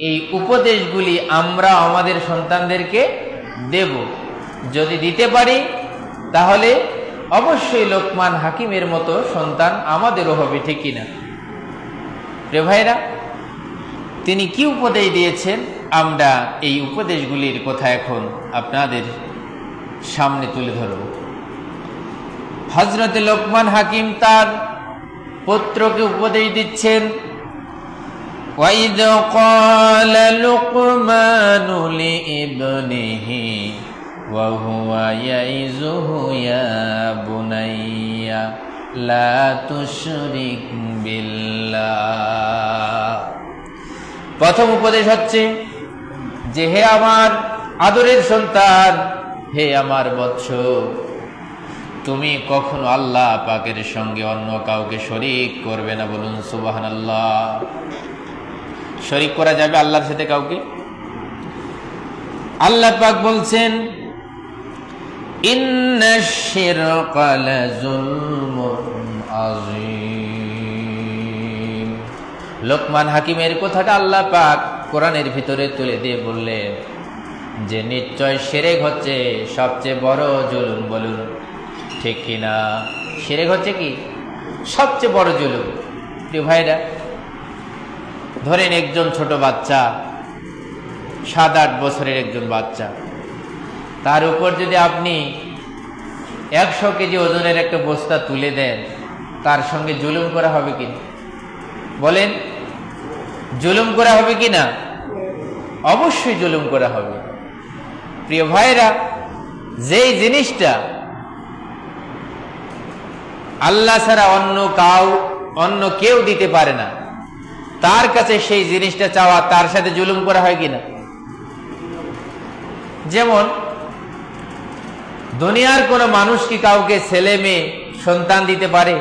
এই উপদেশগুলি আমরা আমাদের সন্তানদেরকে দেব। যদি দিতে পারি, তাহলে অবশ্যই লোকমান হাকিমের মতো সন্তান আমাদেরও হবে, ঠিক কিনা? রে ভাইরা তিনি কি উপদেশ দিয়েছেন? আমরা এই উপদেশগুলির কথা এখন আপনাদের সামনে তুলে ধরব। হজরত লোকমান হাকিম তার পুত্রকে উপদেশ দিচ্ছেন وإذ قال لقمان لابنه وهو يعظه يا بني لا تشرك بالله প্রথম উপদেশ হচ্ছে যে হে আমার আদরের সন্তান হে আমার বৎস তুমি কখনো আল্লাহ পাকের সঙ্গে অন্য কাউকে শরিক করবে না বলুন সুবাহান আল্লাহ শরিক করা যাবে আল্লাহর সাথে কাউকে? আল্লাহ পাক বলছেন লোকমান হাকিমের কথাটা আল্লাহ পাক কোরআনের ভিতরে তুলে দিয়ে বললেন যে, নিশ্চয় সেরেক হচ্ছে সবচেয়ে বড় জুলুম বলুন। ঠিক কিনা সেরেক হচ্ছে কি? সবচেয়ে বড় জুলুম। প্রিয় ভাইরা ধরেন একজন ছোট বাচ্চা, সাত আট বছরের একজন বাচ্চা। তার উপর যদি আপনি একশো কেজি ওজনের একটা বস্তা তুলে দেন, তার সঙ্গে জুলুম করা হবে কি বলেন, জুলুম করা হবে কি না? অবশ্যই জুলুম করা হবে। প্রিয় ভাইরা যেই জিনিসটা আল্লাহ ছাড়া অন্য কাউ, অন্য কেউ দিতে পারে না তার কাছে সেই জিনিসটা চাওয়া তার সাথে জুলুম করা হয় কিনা? যেমন, দুনিয়ার কোনো মানুষ কি কাউকে ছেলে মেয়ে, সন্তান দিতে পারে?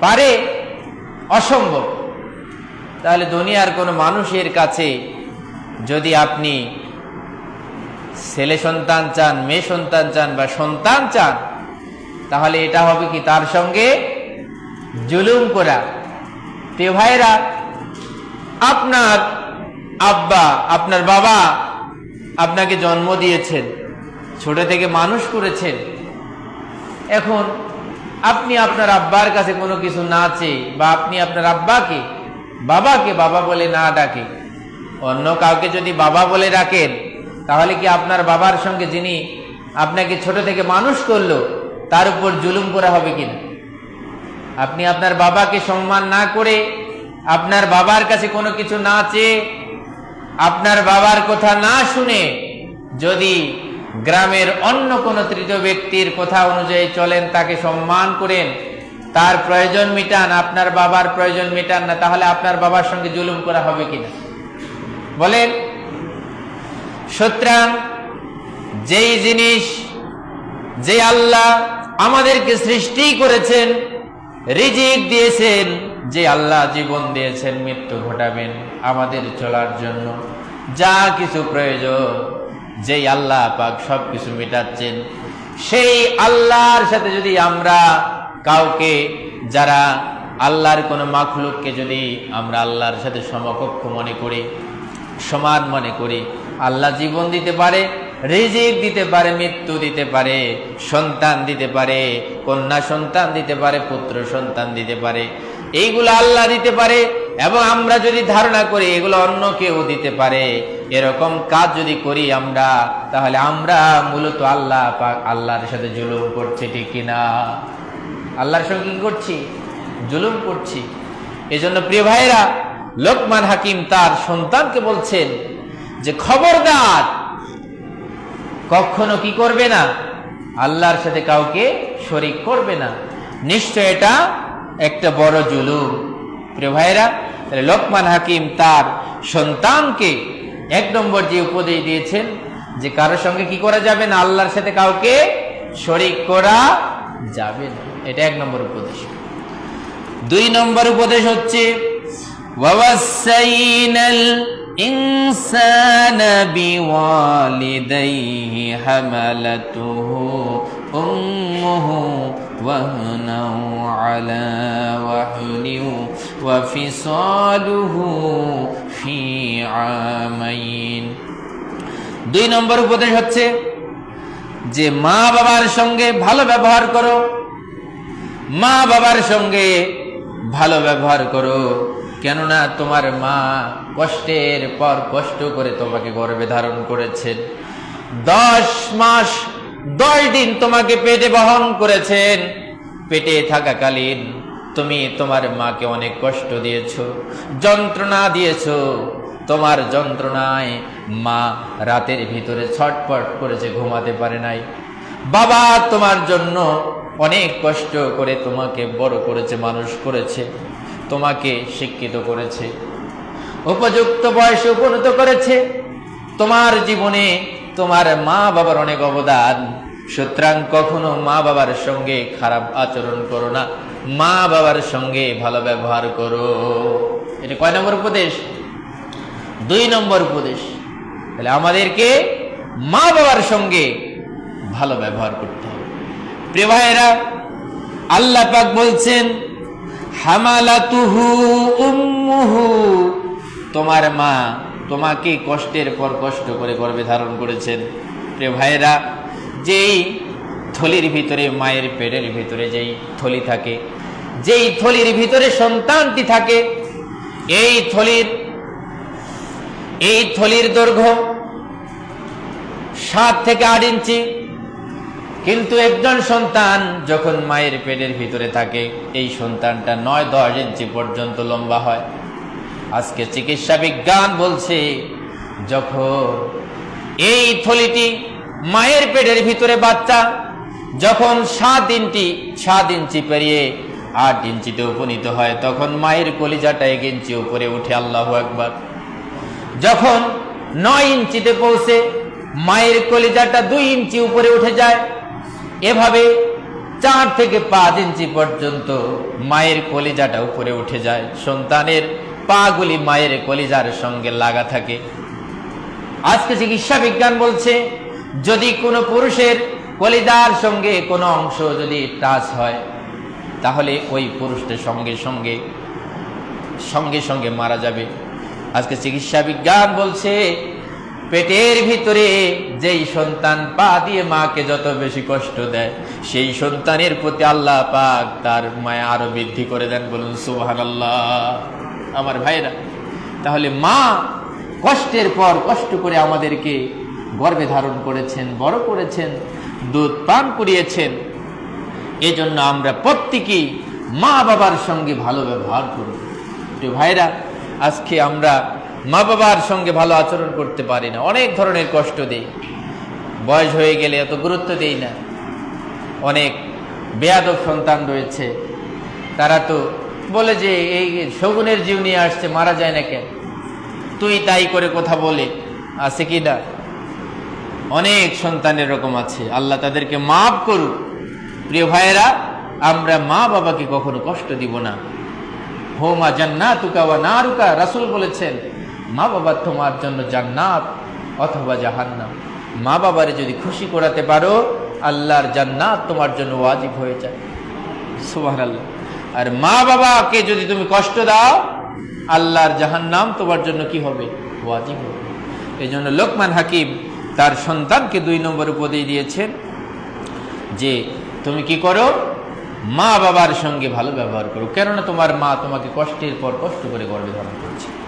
পারে, অসম্ভব। তাহলে দুনিয়ার কোনো মানুষের কাছে যদি আপনি ছেলে সন্তান চান, মেয়ে সন্তান চান বা সন্তান চান, তাহলে এটা হবে কি তার সঙ্গে জুলুম করা। প্রিয় ভাইরা আপনার আব্বা, আপনার বাবা আপনাকে জন্ম দিয়েছেন, ছোট থেকে মানুষ করেছেন। এখন আপনি আপনার আব্বার কাছে কোনো কিছু না চেয়ে বা আপনি আপনার আব্বাকে, বাবাকে বাবা বলে না ডাকে, অন্য কাউকে যদি বাবা বলে ডাকেন, তাহলে কি আপনার বাবার সঙ্গে যিনি আপনাকে ছোট থেকে মানুষ করল, তার উপর জুলুম করা হবে কিনা? আপনি আপনার বাবাকে সম্মান না করে আপনার বাবার কাছে কোনো কিছু না চেয়ে আপনার বাবার কথা না শুনে যদি গ্রামের অন্য কোনো তৃতীয় ব্যক্তির কথা অনুযায়ী চলেন, তাকে সম্মান করেন, তার প্রয়োজন মিটান, আপনার বাবার প্রয়োজন মিটান না, তাহলে আপনার বাবার সঙ্গে জুলুম করা হবে কিনা বলেন, সুতরাং যেই জিনিস, যে আল্লাহ আমাদেরকে সৃষ্টি করেছেন রিজিক দিয়েছেন যে আল্লাহ জীবন দিয়েছেন, মৃত্যু ঘটাবেন আমাদের চলার জন্য। যা কিছু প্রয়োজন, যেই আল্লাহ পাক সব কিছু মেটাচ্ছেন। সেই আল্লাহর সাথে যদি আমরা কাউকে, যারা আল্লাহর কোনো মাখলুককে যদি আমরা আল্লাহর সাথে সমকক্ষ মনে করি, সমান মনে করি, আল্লাহ জীবন দিতে পারে রিজিক দিতে পারে, মৃত্যু দিতে পারে, সন্তান দিতে পারে, কন্যা সন্তান দিতে পারে, পুত্র সন্তান দিতে পারে। এইগুলো আল্লাহ দিতে পারে এবং আমরা যদি ধারণা করি এগুলো অন্য কেউ দিতে পারে। এরকম কাজ যদি করি আমরা, তাহলে আমরা মূলত আল্লাহ আল্লাহর সাথে জুলুম করছি, ঠিক কিনা আল্লাহর সঙ্গে কি করছি? জুলুম করছি। এজন্য প্রিয় ভাইরা লোকমান হাকিম তার সন্তানকে বলছেন যে, খবরদার কখনো কি করবে না? আল্লাহর সাথে কাউকে শরিক করবে না। নিশ্চয় এটা একটা বড় জুলুম। প্রিয় ভাইরা তাহলে লোকমান হাকিম তার সন্তানকে এক নম্বর যে উপদেশ দিয়েছেন যে কারোর সঙ্গে কি করা যাবে না, আল্লাহর সাথে কাউকে শরিক করা যাবে না। এটা এক নম্বর উপদেশ। দুই নম্বর উপদেশ হচ্ছে ওয়াসাইনাল الإنسان بوالديه حملته أمه وهنا على وهن وفصاله في عامين দুই নম্বর উপদেশ হচ্ছে যে মা বাবার সঙ্গে ভালো ব্যবহার করো মা বাবার সঙ্গে ভালো ব্যবহার করো কেননা তোমার মা কষ্টের পর কষ্ট করে তোমাকে গর্ভে ধারণ করেছেন দশ মাস, দশ দিন তোমাকে পেটে বহন করেছেন। পেটে থাকাকালীন তুমি তোমার মাকে অনেক কষ্ট দিয়েছ, যন্ত্রণা দিয়েছ। তোমার যন্ত্রণায় মা রাতের ভিতরে ছটপট করেছে, ঘুমাতে পারে নাই। বাবা তোমার জন্য অনেক কষ্ট করে তোমাকে বড় করেছে, মানুষ করেছে। তোমাকে শিক্ষিত করেছে, উপযুক্ত বয়সে উপনীত করেছে। তোমার জীবনে তোমার মা বাবার অনেক অবদান। সুতরাং কখনো মা বাবার সঙ্গে খারাপ আচরণ করো না। মা বাবার সঙ্গে ভালো ব্যবহার করো। এটা কয় নম্বর উপদেশ? দুই নম্বর উপদেশ। তাহলে আমাদেরকে মা বাবার সঙ্গে ভালো ব্যবহার করতে হবে। প্রিয় ভাইয়েরা, আল্লাহ পাক বলছেন হামালাতুহু উম্মুহু। তোমার মা তোমাকে কষ্টের পর কষ্ট করে গর্বে ধারণ করেছেন। প্রিয় ভাইয়েরা, যেই থলির ভিতরে মায়ের পেটের ভিতরে যেই থলি থাকে, যেই থলির ভিতরে সন্তানটি থাকে, এই থলির এই থলির দৈর্ঘ্য সাত থেকে আট ইঞ্চি কিন্তু একজন সন্তান যখন মায়ের পেটের ভিতরে থাকে, এই সন্তানটা নয় দশ ইঞ্চি পর্যন্ত লম্বা হয়। আজকে চিকিৎসা বিজ্ঞান বলছে, যখন এই থলিটি মায়ের পেটের ভিতরে বাচ্চা, যখন সাত ইঞ্চি সাত ইঞ্চি পেরিয়ে আট ইঞ্চিতে উপনীত হয়, তখন মায়ের কলিজাটা এক ইঞ্চি উপরে উঠে, আল্লাহ একবার যখন নয় ইঞ্চিতে পৌঁছে, মায়ের কলিজাটা দুই ইঞ্চি উপরে উঠে যায় এভাবে চার থেকে পাঁচ ইঞ্চি পর্যন্ত মায়ের কলিজাটা উপরে উঠে যায়। সন্তানের পাগুলি মায়ের কলিজার সঙ্গে লাগা থাকে। আজকে চিকিৎসা বিজ্ঞান বলছে, যদি কোনো পুরুষের কলিজার সঙ্গে কোনো অংশ যদি টাচ হয়, তাহলে ওই পুরুষটার সঙ্গে সঙ্গে সঙ্গে সঙ্গে মারা যাবে। আজকে চিকিৎসা বিজ্ঞান বলছে পেটের ভিতরে যেই সন্তান পা দিয়ে মাকে যত বেশি কষ্ট দেয়, সেই সন্তানের প্রতি আল্লাহ পাক তার মায়া আরও বৃদ্ধি করে দেন বলুন সুহান আল্লাহ আমার ভাইরা, তাহলে মা কষ্টের পর কষ্ট করে আমাদেরকে গর্ভে ধারণ করেছেন, বড় করেছেন, দুধ পান করিয়েছেন। এজন্য আমরা প্রত্যেকেই মা বাবার সঙ্গে ভালো ব্যবহার করব। প্রিয় ভাইরা, আজকে আমরা মা বাবার সঙ্গে ভালো আচরণ করতে পারি না। অনেক ধরনের কষ্ট দেই। বয়স হয়ে গেলে এত গুরুত্ব দেই না। অনেক বেয়াদব সন্তান রয়েছে। তারা তো বলে যে, এই শগুনের জীব নিয়ে আসছে, মারা যায় না কেন? তুই তাই করে কথা বলে, আছে কি না? অনেক সন্তান এরকম আছে। আল্লাহ তাদেরকে মাফ করুক। প্রিয় ভাইয়েরা, আমরা মা বাবাকে কখনো কষ্ট দিব না। হোমা জান্নাতুকা ওয়া নারুকা, রাসুল বলেছেন মা বাবা তোমার জন্য জান্নাত অথবা জাহান্নাম। মা বাবারে যদি খুশি করাতে পারো, আল্লাহর জান্নাত তোমার জন্য ওয়াজিব হয়ে যায়। সুবহানাল্লাহ। আর মা বাবাকে যদি তুমি কষ্ট দাও, আল্লাহর জাহান্নাম তোমার জন্য কি হবে? ওয়াজিব হবে। এই জন্য লোকমান হাকিম তার সন্তানকে দুই নম্বর উপদেশ দিয়েছেন যে, তুমি কি করো? মা বাবার সঙ্গে ভালো ব্যবহার করো। কেননা তোমার মা তোমাকে কষ্টের পর কষ্ট করে গর্ভে ধারণ করছে।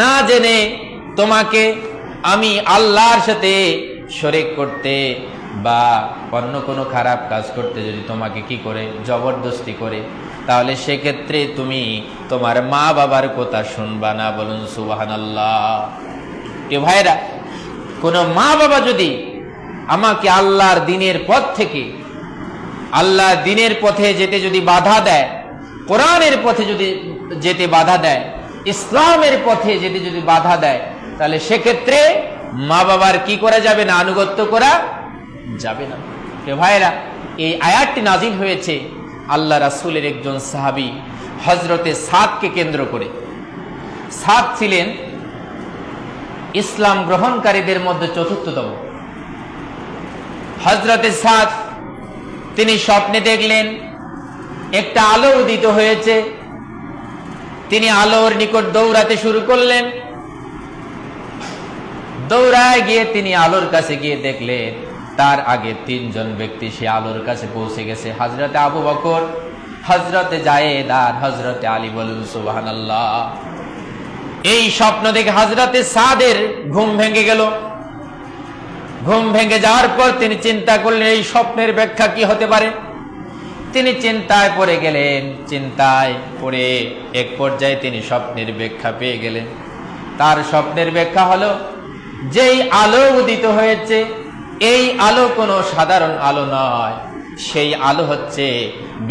না জেনে তোমাকে আমি আল্লাহর সাথে শরিক করতে বা অন্য কোনো খারাপ কাজ করতে যদি তোমাকে কি করে, জবরদস্তি করে, তাহলে সেক্ষেত্রে তুমি তোমার মা বাবার কথা শুনবা না বলুন সুবাহান আল্লাহ এ ভাইরা, কোনো মা বাবা যদি আমাকে আল্লাহর দিনের পথ থেকে আল্লাহ দিনের পথে যেতে যদি বাধা দেয়, কোরআনের পথে যদি যেতে বাধা দেয় ইসলামের পথে যদি যদি বাধা দেয়, তাহলে সেক্ষেত্রে মা বাবার কি করা যাবে না? আনুগত্য করা যাবে না। ভাইরা এই আয়াতটি নাজিল হয়েছে আল্লাহ রাসুলের একজন সাহাবী হজরতে সাদকে কেন্দ্র করে। সাদ ছিলেন ইসলাম গ্রহণকারীদের মধ্যে চতুর্থতম। হজরতে সাদ, তিনি স্বপ্নে দেখলেন, একটা আলো উদিত হয়েছে তিনি আলোর নিকট দৌড়াতে শুরু করলেন। দৌড়ায় গিয়ে তিনি আলোর কাছে গিয়ে দেখলেন, তার আগে তিনজন ব্যক্তি সে আলোর কাছে পৌঁছে গেছে হজরতে আবু বকর হজরতে জায়েদ আর হজরতে আলী বলুন সুবাহান এই স্বপ্ন দেখে হজরতে সাদের ঘুম ভেঙে গেল। ঘুম ভেঙে যাওয়ার পর তিনি চিন্তা করলেন, এই স্বপ্নের ব্যাখ্যা কি হতে পারে? তিনি চিন্তায় পড়ে গেলেন, চিন্তায় পড়ে এক পর্যায়ে তিনি স্বপ্নের ব্যাখ্যা পেয়ে গেলেন। তার স্বপ্নের ব্যাখ্যা হলো, যেই আলো উদিত হয়েছে, এই আলো কোনো সাধারণ আলো নয়। সেই আলো হচ্ছে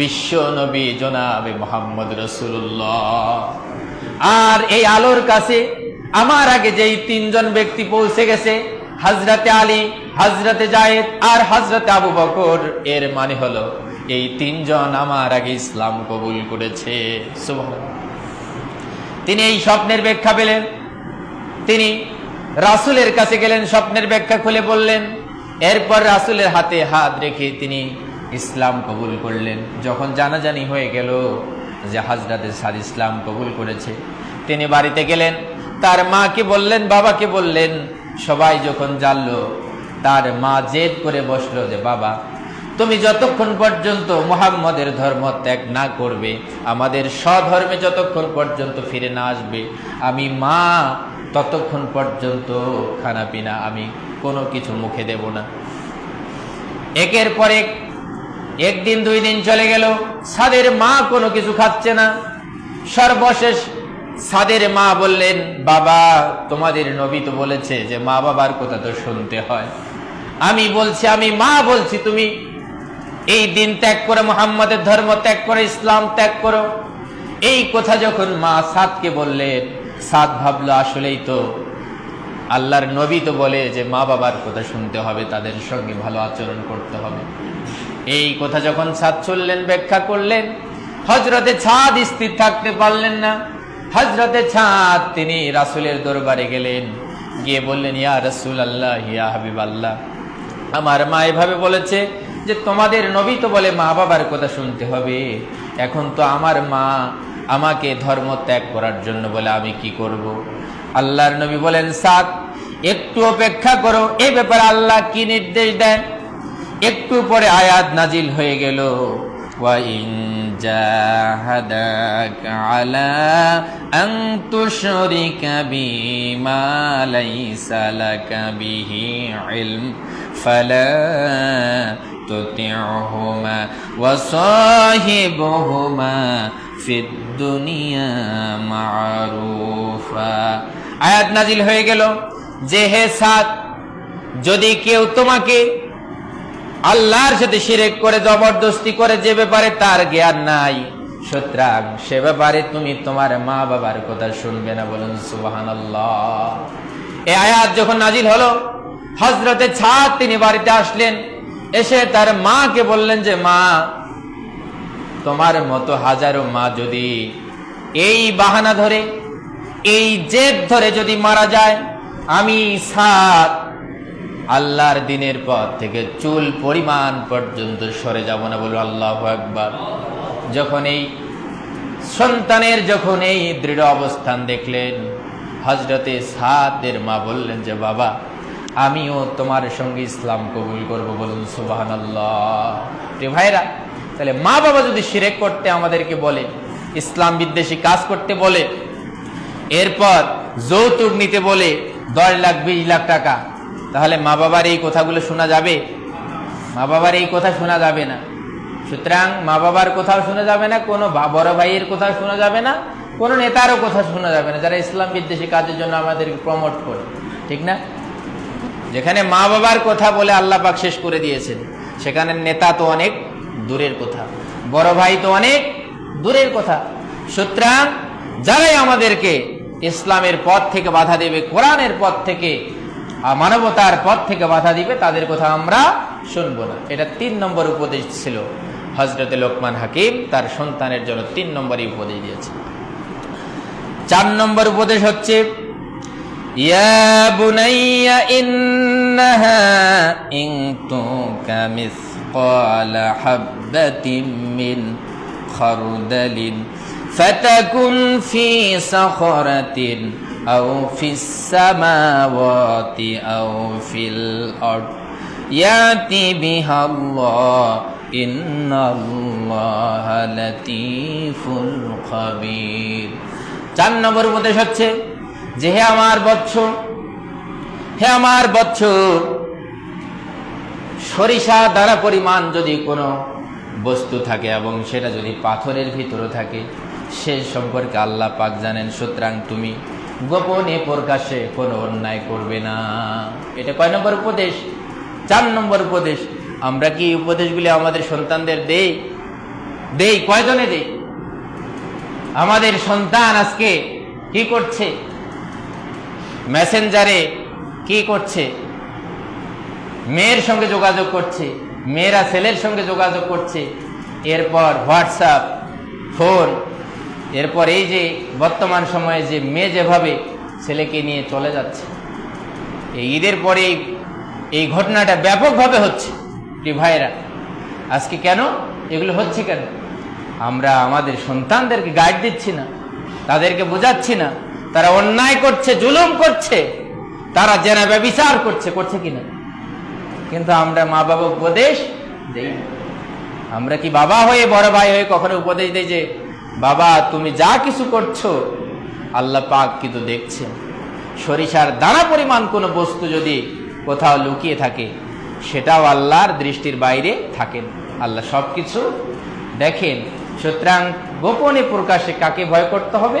বিশ্ব নবী জনাবে মোহাম্মদ রসুল্লাহ আর এই আলোর কাছে আমার আগে যেই তিনজন ব্যক্তি পৌঁছে গেছে হাজরাতে আলী হাজরাতে জায়েদ আর হাজরাতে আবু বকর, এর মানে হলো এই তিনজন আমার আগে ইসলাম কবুল করেছে। তিনি এই স্বপ্নের ব্যাখ্যা পেলেন। তিনি রাসুলের কাছে গেলেন, স্বপ্নের ব্যাখ্যা খুলে বললেন। এরপর রাসুলের হাতে হাত রেখে তিনি ইসলাম কবুল করলেন। যখন জানাজানি হয়ে গেল যে হাজরাতে সাদ ইসলাম কবুল করেছে, তিনি বাড়িতে গেলেন। তার মাকে বললেন, বাবাকে বললেন, সবাই যখন জানলো, তার মা জেদ করে বসল যে, বাবা তুমি যতক্ষণ পর্যন্ত মুহাম্মদের ধর্ম ত্যাগ না করবে, আমাদের স্বধর্মে যতক্ষণ পর্যন্ত ফিরে না আসবে, আমি মা, ততক্ষণ পর্যন্ত খানা পিনা আমি কোনো কিছু মুখে দেব না। একের পর এক, একদিন, দুই দিন চলে গেল, সাদের মা কোনো কিছু খাচ্ছে না। সর্বশেষ সাদের মা বললেন, বাবা, তোমাদের নবী তো বলেছে যে মা বাবার কথা তো শুনতে হয়। আমি বলছি, আমি মা বলছি, তুমি এই দিন ত্যাগ করে, মোহাম্মদের ধর্ম ত্যাগ করে, ইসলাম ত্যাগ করো। এই কথা যখন মা সাদকে বললেন, সাদ ভাবলো, আসলেই তো আল্লাহর নবী তো বলে যে, মা বাবার কথা শুনতে হবে, তাদের সঙ্গে ভালো আচরণ করতে হবে। এই কথা যখন সাদ চললেন, ব্যাখ্যা করলেন হজরতে ছাদ স্থির থাকতে পারলেন না। হজরতে ছাদ তিনি রাসুলের দরবারে গেলেন, গিয়ে বললেন, ইয়া রসুল আল্লাহ ইয়া হাবিব আল্লাহ আমার মা এভাবে বলেছে যে তোমাদের নবী তো বলে মা বাবার কথা শুনতে হবে এখন তো আমার মা আমাকে ধর্ম ত্যাগ করার জন্য বলে আমি কি করব। আল্লাহর নবী বলেন সাত একটু অপেক্ষা করো এ ব্যাপারে আল্লাহ কি নির্দেশ দেন একটু পরে আয়াত নাজিল হয়ে গেল وَإِن جَاهَدَاكَ عَلَى أَن تُشْرِكَ بِي مَا لَيْسَ لَكَ بِهِ عِلْمٌ فَلَا تُطِعْهُمَا وَصَاحِبْهُمَا فِي الدُّنْيَا مَعْرُوفًا আয়াত নাজিল হয়ে গেল যে হে সাত যদি কেউ তোমাকে আল্লাহর সাথে শিরেক করে জবরদস্তি করে যে ব্যাপারে তার জ্ঞান নাই সুতরাং সে ব্যাপারে তুমি তোমার মা বাবার কথা শুনবে না বলুন সুবাহান এ আয়াত যখন নাজিল হলো হজরতে ছাদ তিনি বাড়িতে আসলেন এসে তার মাকে বললেন যে, মা, তোমার মতো হাজারো মা যদি এই বাহানা ধরে, এই জেদ ধরে যদি মারা যায়, আমি সাত আল্লাহর দিনের পর থেকে চুল পরিমাণ পর্যন্ত সরে যাব না বলব আল্লাহ একবার যখন এই সন্তানের যখন এই দৃঢ় অবস্থান দেখলেন হজরতে সাদের মা বললেন যে, বাবা আমিও তোমার সঙ্গে ইসলাম কবুল করব বলুন সুবাহান ভাইরা তাহলে মা বাবা যদি শিরেক করতে আমাদেরকে বলে, ইসলাম বিদ্বেষী কাজ করতে বলে, এরপর যৌতুক নিতে বলে দশ লাখ, বিশ লাখ টাকা, তাহলে মা বাবার এই কথাগুলো শোনা যাবে? মা বাবার এই কথা শোনা যাবে না। সুতরাং মা বাবার কোথাও শোনা যাবে না, কোনো বড় ভাইয়ের কোথাও শোনা যাবে না, কোনো নেতারও কথা শোনা যাবে না, যারা ইসলাম বিদ্বেষী কাজের জন্য আমাদেরকে প্রমোট করে। ঠিক না? যেখানে মা বাবার কথা বলে আল্লাহ পাক শেষ করে দিয়েছেন, সেখানে নেতা তো অনেক দূরের কথা, বড় ভাই তো অনেক দূরের কথা। সুতরাং যারাই আমাদেরকে ইসলামের পথ থেকে বাধা দেবে, কোরআনের পথ থেকে মানবতার পথ থেকে বাধা দিবে, তাদের কথা আমরা শুনব না। এটা তিন নম্বর উপদেশ ছিল। হজরতে লোকমান হাকিম তার সন্তানের জন্য তিন নম্বরই উপদেশ দিয়েছে চার নম্বর উপদেশ হচ্ছে ইয়া বুনাইয়া ইন্নাহা ইন তুকা মিসকালা হাববাতিন মিন খারদালিন فتكن في صخرة أو في السماوات أو في الأرض يأتي بها الله إن الله لطيف خبير চার নম্বর উপদেশ হচ্ছে যে হে আমার বৎস, হে আমার বৎস, সরিষা দ্বারা পরিমাণ যদি কোনো বস্তু থাকে এবং সেটা যদি পাথরের ভিতরে থাকে, সে সম্পর্কে আল্লাহ পাক জানেন, সুতরাং তুমি গোপনে প্রকাশে কোনো অন্যায় করবে না। এটা কয় নম্বর উপদেশ? চার নম্বর উপদেশ। আমরা কি উপদেশগুলি আমাদের সন্তানদের দেই? দেই, কয়জনে দেই? আমাদের সন্তান আজকে কি করছে? মেসেঞ্জারে কি করছে? মেয়ের সঙ্গে যোগাযোগ করছে, মেয়েরা ছেলের সঙ্গে যোগাযোগ করছে। এরপর হোয়াটসঅ্যাপ, ফোন, এরপর এই যে বর্তমান সময়ে যে মেয়ে যেভাবে ছেলেকে নিয়ে চলে যাচ্ছে, এই ঈদের পরে এই- ঘটনাটা ব্যাপকভাবে হচ্ছে। ভাইরা আজকে কেন? এগুলো হচ্ছে কেন? আমরা আমাদের সন্তানদেরকে গাইড দিচ্ছি না, তাদেরকে বোঝাচ্ছি না। তারা অন্যায় করছে, জুলুম করছে, তারা জেনা ব্যবিচার করছে করছে কিনা কিন্তু আমরা মা বাবা উপদেশ দেই আমরা কি বাবা হয়ে, বড় ভাই হয়ে কখনো উপদেশ দেই যে, বাবা, তুমি যা কিছু করছ, আল্লাহ পাক কিন্তু দেখছেন। সরিষার দানা পরিমাণ কোনো বস্তু যদি কোথাও লুকিয়ে থাকে, সেটাও আল্লাহর দৃষ্টির বাইরে থাকেন। আল্লাহ সব কিছু দেখেন। সুতরাং গোপনে প্রকাশে কাকে ভয় করতে হবে?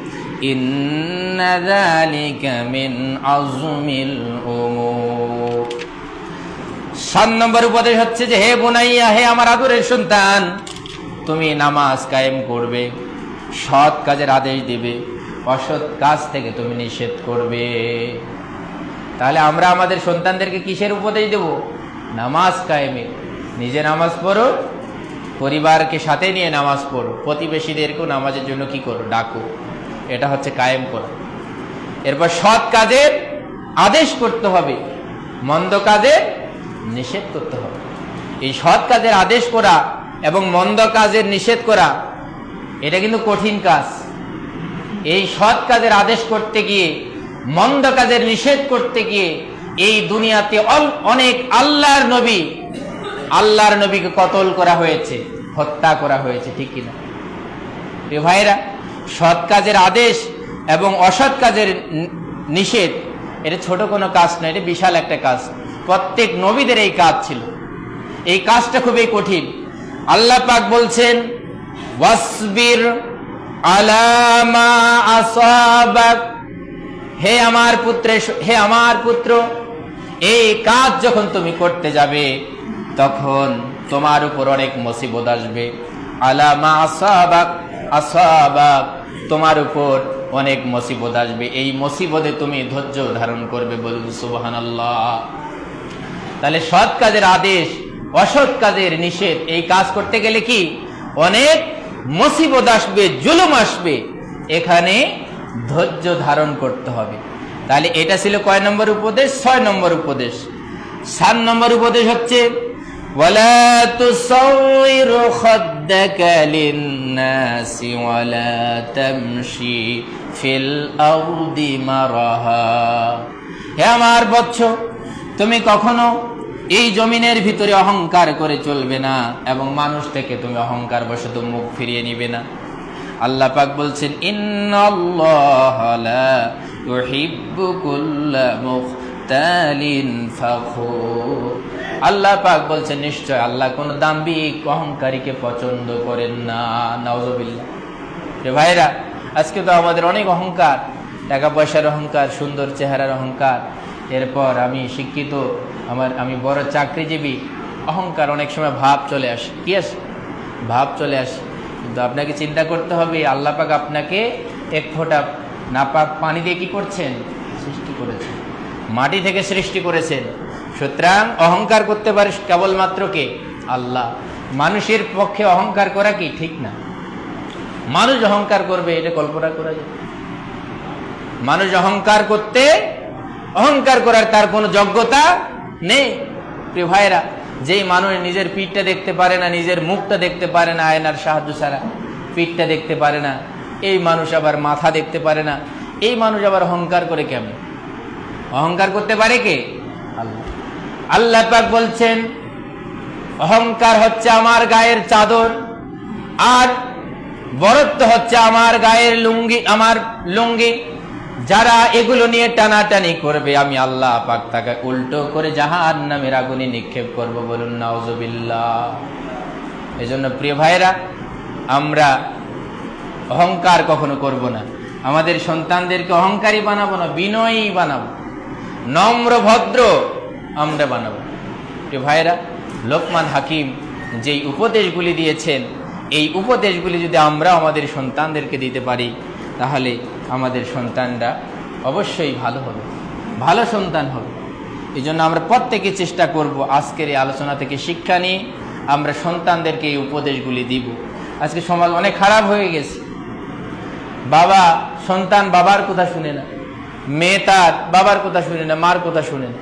إن ذلك من عزم الأمور সাত নম্বর উপদেশ হচ্ছে যে হে বোনাইয়া হে আমার আদরের সন্তান তুমি নামাজ কায়েম করবে সৎ কাজের আদেশ দিবে অসৎ কাজ থেকে তুমি নিষেধ করবে তাহলে আমরা আমাদের সন্তানদেরকে কিসের উপদেশ দেব নামাজ কায়েমে নিজে নামাজ পড়ো পরিবারকে সাথে নিয়ে নামাজ পড়ো প্রতিবেশীদেরকেও নামাজের জন্য কি করো ডাকো এটা হচ্ছে কায়েম করা। এরপর সৎ কাজের আদেশ করতে হবে, মন্দ কাজের নিষেধ করতে হবে। এই সৎ কাজের আদেশ করা এবং মন্দ কাজের নিষেধ করা, এটা কিন্তু কঠিন কাজ। এই সৎ কাজের আদেশ করতে গিয়ে, মন্দ কাজের নিষেধ করতে গিয়ে, এই দুনিয়াতে অনেক আল্লাহর নবী, আল্লাহর নবীকে কতল করা হয়েছে, হত্যা করা হয়েছে, ঠিক কিনা? ভাইরা সৎ কাজের আদেশ এবং অসৎ কাজের নিষেধ, এটা ছোট কোনো কাজ নয় এটা বিশাল একটা কাজ। প্রত্যেক নবীদের এই কাজ ছিল। এই কাজটা খুবই কঠিন। আল্লাহ পাক বলছেন, ওয়াসবির আলামা আসাবাক। হে আমার পুত্রে, হে আমার পুত্র, এই কাজ যখন তুমি করতে যাবে, তখন তোমার উপর অনেক মুসিবত আসবে। আলামা আসাবাক আসাবাক। তোমার উপর অনেক মসিবত আসবে। এই মসিবতে তুমি ধৈর্য ধারণ করবে বলুন সুবহান তাহলে সৎ কাজের আদেশ, অসৎ কাজের নিষেধ, এই কাজ করতে গেলে কি? অনেক মসিবত আসবে, জুলুম আসবে। এখানে ধৈর্য ধারণ করতে হবে। তাহলে এটা ছিল কয় নম্বর উপদেশ? ছয় নম্বর উপদেশ। সাত নম্বর উপদেশ হচ্ছে خدك للناس ولا تمشي في الأرض مرها হে আমার বৎস তুমি কখনো এই জমিনের ভিতরে অহংকার করে চলবে না এবং মানুষ থেকে তুমি অহংকার বশত মুখ ফিরিয়ে নিবে না আল্লাহ পাক বলছেন ইন্নাল্লাহ লা يحب كل মুক্তালিন ফাখুর। আল্লাহ পাক বলছেন, নিশ্চয় আল্লাহ কোনো দাম্বিক অহংকারীকে পছন্দ করেন না। নওয়াজবিল্লা রে ভাইরা, আজকে তো আমাদের অনেক অহংকার টাকা পয়সার অহংকার, সুন্দর চেহারার অহংকার। এরপর আমি শিক্ষিত, আমার, আমি বড় চাকরিজীবী। অহংকার অনেক সময় ভাব চলে আসে। কি আসে? ভাব চলে আসে। কিন্তু আপনাকে চিন্তা করতে হবে আল্লাপাক আপনাকে এক ফোঁটা নাপাক পানি দিয়ে কী করছেন? সৃষ্টি করেছেন। মাটি থেকে সৃষ্টি করেছেন। সুতরাং অহংকার করতে পারিস কেবলমাত্র কে? আল্লাহ। মানুষের পক্ষে অহংকার করা কি? ঠিক না। মানুষ অহংকার করবে, এটা কল্পনা করা যায়। মানুষ অহংকার করতে, অহংকার করার তার কোনো যোগ্যতা নেই। প্রিয় ভাইরা যেই মানুষ নিজের পিঠটা দেখতে পারে না, নিজের মুখটা দেখতে পারে না, আয়নার সাহায্য ছাড়া পিঠটা দেখতে পারে না, এই মানুষ আবার মাথা দেখতে পারে না, এই মানুষ আবার অহংকার করে কেমন? অহংকার করতে পারে কে? আল্লাহ। পাক বলছেন, অহংকার হচ্ছে আমার গায়ের চাদর, আর বরত্ব হচ্ছে আমার গায়ের লুঙ্গি, আমার লুঙ্গি। যারা এগুলো নিয়ে টানাটানি করবে, আমি আল্লাহ পাক তাকে উল্টো করে জাহান নামের আগুনে নিক্ষেপ করব বলুন, নাউজুবিল্লাহ। এই জন্য প্রিয় ভাইরা আমরা অহংকার কখনো করব না। আমাদের সন্তানদেরকে অহংকারী বানাবো না, বিনয়ী বানাবো। নম্র ভদ্র, আমরা বানাবো। প্রিয় ভাইরা লোকমান হাকিম যেই উপদেশগুলি দিয়েছেন, এই উপদেশগুলি যদি আমরা আমাদের সন্তানদেরকে দিতে পারি, তাহলে আমাদের সন্তানরা অবশ্যই ভালো হবে, ভালো সন্তান হবে। এই জন্য আমরা প্রত্যেকে চেষ্টা করব আজকের এই আলোচনা থেকে শিক্ষা নিয়ে আমরা সন্তানদেরকে এই উপদেশগুলি দিব। আজকে সমাজ অনেক খারাপ হয়ে গেছে। বাবা, সন্তান বাবার কথা শুনে না। মেয়ে তার বাবার কথা শুনে না, মার কথা শুনে না।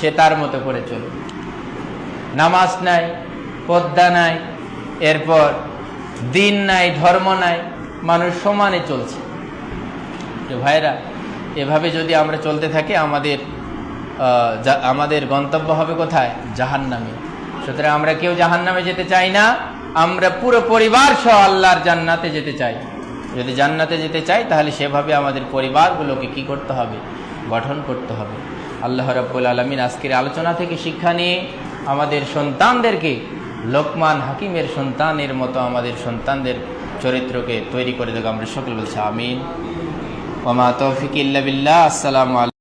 সে তার মতো করে চলে। নামাজ নাই, পদ্মা নাই, এরপর দিন নাই, ধর্ম নাই, মানুষ সমানে চলছে। তো ভাইরা, এভাবে যদি আমরা চলতে থাকি, আমাদের আমাদের গন্তব্য হবে কোথায়? জাহান নামে সুতরাং আমরা কেউ জাহান নামে যেতে চাই না, আমরা পুরো পরিবার সহ আল্লাহর জান্নাতে যেতে চাই। যদি জান্নাতে যেতে চাই, তাহলে সেভাবে আমাদের পরিবারগুলোকে কি করতে হবে? গঠন করতে হবে। আল্লাহ রাব্বুল আলমিন আজকের আলোচনা থেকে শিক্ষা নিয়ে আমাদের সন্তানদেরকে, লোকমান হাকিমের সন্তানের মতো আমাদের সন্তানদের চরিত্রকে তৈরি করে দেবো। আমরা সকল বলছি আমিন। ওমা তৌফিক ইল্লা বিল্লাহ। আসসালামু আলাইকুম।